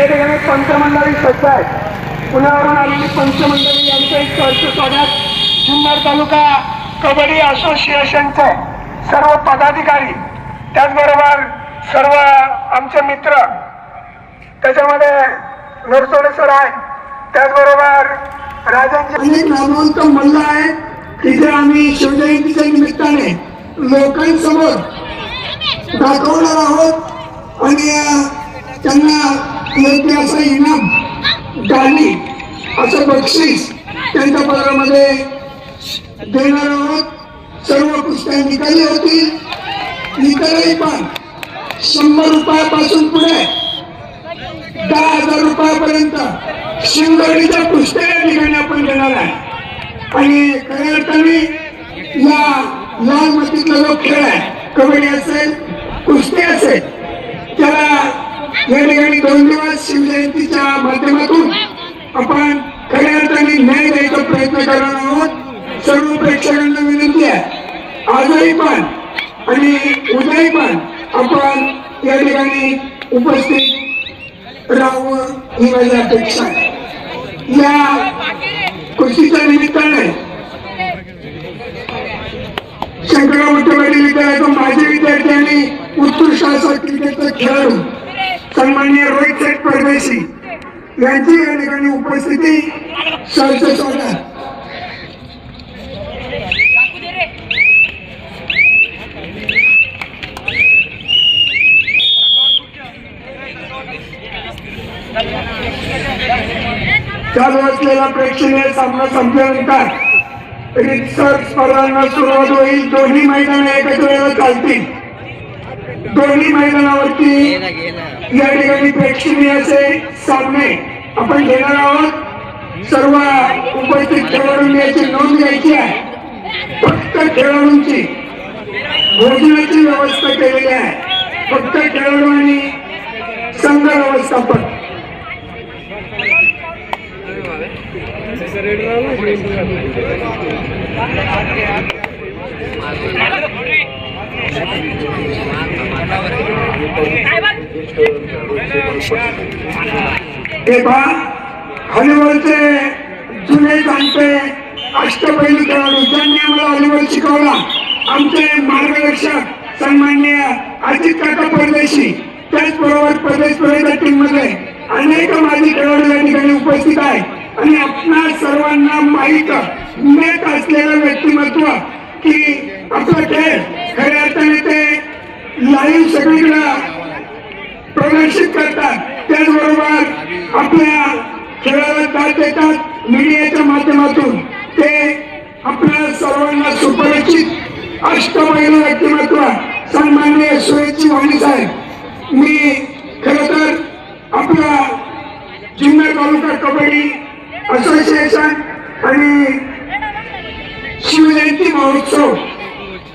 या ठिकाणी पंचमंडळी सज्ज आहेत. पुण्यावरून आलेली पंचमंडळी यांचं एक चर्च स्वागत. जुन्नर तालुका कबड्डी असोसिएशनचे सर्व पदाधिकारी त्याचबरोबर सर्व आमचे मित्र त्याच्यामध्ये नरसोडे सर आहेत. त्याचबरोबर राजांचे अनेक नामवंत मल्ल आहे तिथे आम्ही शिवजयंतीच्या निमित्ताने लोकांसमोर दाखवणार आहोत. आणि त्यांना योग्य असं इनाम गाणी असं बक्षीस त्यांच्या पदामध्ये देणार आहोत. सर्व पुस्तके निकाली होतील. इतरही पण. शंभर रुपयापासून पुढे. दहा हजार रुपयापर्यंत. शिवगडीच्या पुस्तके ठिकाणी आपण देणार आहे. आणि खऱ्या अर्थाने या लहान मतीतला जो खेळ आहे कबड्डी असेल कुस्ती असेल त्याला या ठिकाणी दोन दिवस शिवजयंतीच्या माध्यमातून आपण खऱ्या अर्थाने न्याय द्यायचा प्रयत्न करणार आहोत. सर्व प्रेक्षकांना विनंती आहे. आजही पण आणि उद्याही पण आपण या ठिकाणी उपस्थित राहावं ही माझी अपेक्षा आहे. या कुस्तीच्या निमित्ताने शंकरराव विठ्ठलवाडी विद्यालयाचा माजी विद्यार्थी आणि उत्कृष्ट असा क्रिकेटचा खेळाडू सन्माननीय रोहित शेठ परदेशी यांची या ठिकाणी उपस्थिती सहर्ष स्वागत चालू असलेला प्रेक्षणीय सामना संपल्यानंतर रिक्सर स्पर्धांना सुरुवात होईल. दोन्ही मैदान एकाच वेळेला चालतील. दोन्ही मैदानावरती या ठिकाणी प्रेक्षणीय असे सामने आपण घेणार आहोत. सर्व उपस्थित खेळाडूंनी याची नोंद घ्यायची आहे. फक्त खेळाडूंची भोजनाची व्यवस्था केलेली आहे. फक्त खेळाडू आणि संघ व्यवस्थापन. हे पहा हॉलिबॉलचे जुने जाणते अष्टपैलू खेळाडू. ज्यांनी आम्हाला हॉलिबॉल शिकवला आमचे मार्गदर्शक सन्मान्य अजित काका परदेशी त्याचबरोबर प्रदेश प्रवेशा टीममध्ये अनेक माजी खेळाडू या ठिकाणी उपस्थित आहे आणि आपणा सर्वांना माहीत नेत असलेलं व्यक्तिमत्व की आपला खेळ खऱ्या अर्थाने ते लाईव्ह सगळीकडे प्रदर्शित करतात. त्याचबरोबर आपल्या खेळाला दाद देतात मीडियाच्या माध्यमातून. ते आपल्या सर्वांना सुपरिचित अष्टमहिला व्यक्तिमत्व सन्माननीय सुरेशजी वाणी साहेब. मी खर तर आपला जुन्नर तालुका कबड्डी असोसिएशन आणि शिवजयंती महोत्सव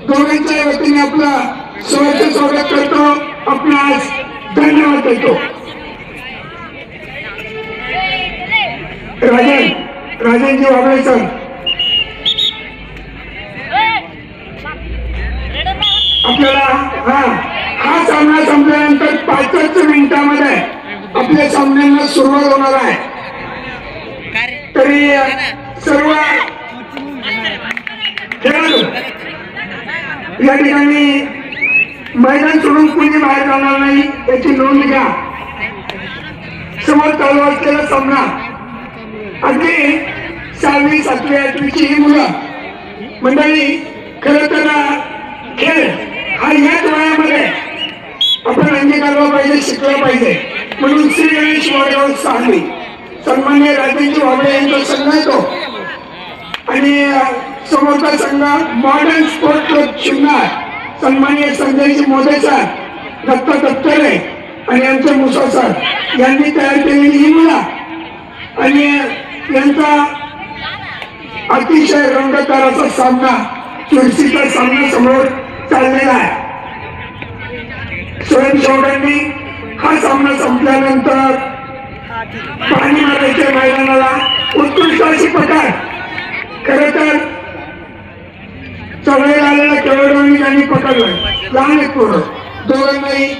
दोघांच्या वतीने आपला सहर्ष स्वागत करतो. आपणास धन्यवाद देतो. राजन राजनजी वाबळे सर. आपल्याला हा हा सामना संपल्यानंतर पाचच मिनिटामध्ये आपल्या सामन्यांना सुरुवात होणार आहे. तरी सर्व खेळाडू या ठिकाणी मैदान सोडून कुणी बाहेर जाणार नाही याची नोंद घ्या. समोर चालू असलेला सामना. अगदी सहावी सातवी आठवीची ही मुलं. मंडळी खर तर खेळ हा याच वयामध्ये आपण अंगीकारला पाहिजे शिकला पाहिजे. म्हणून श्री गणेश वडगाव सांगली सन्मान्य राजेंद्र वाबळे यांचा संघ येतो. आणि समोरचा संघ मॉडर्न स्पोर्ट क्लब शिवणार सन्मान्य संजयजी मोदे सर दत्ता दत्तरे आणि आमचे मुसा सर यांनी तयार केलेली ही मुलं आणि यांचा अतिशय रंगकाराचा सामना चुरशीचा सामना समोर चाललेला आहे. स्वयंसेवकांनी हा सामना संपल्यानंतर पाणी मारायच्या मैदानाला उत्कृष्ट अशी पकड. खर तर चढायला आलेला केवळ त्यांनी पकडलं. लहान एक पोरं. दोघांनाही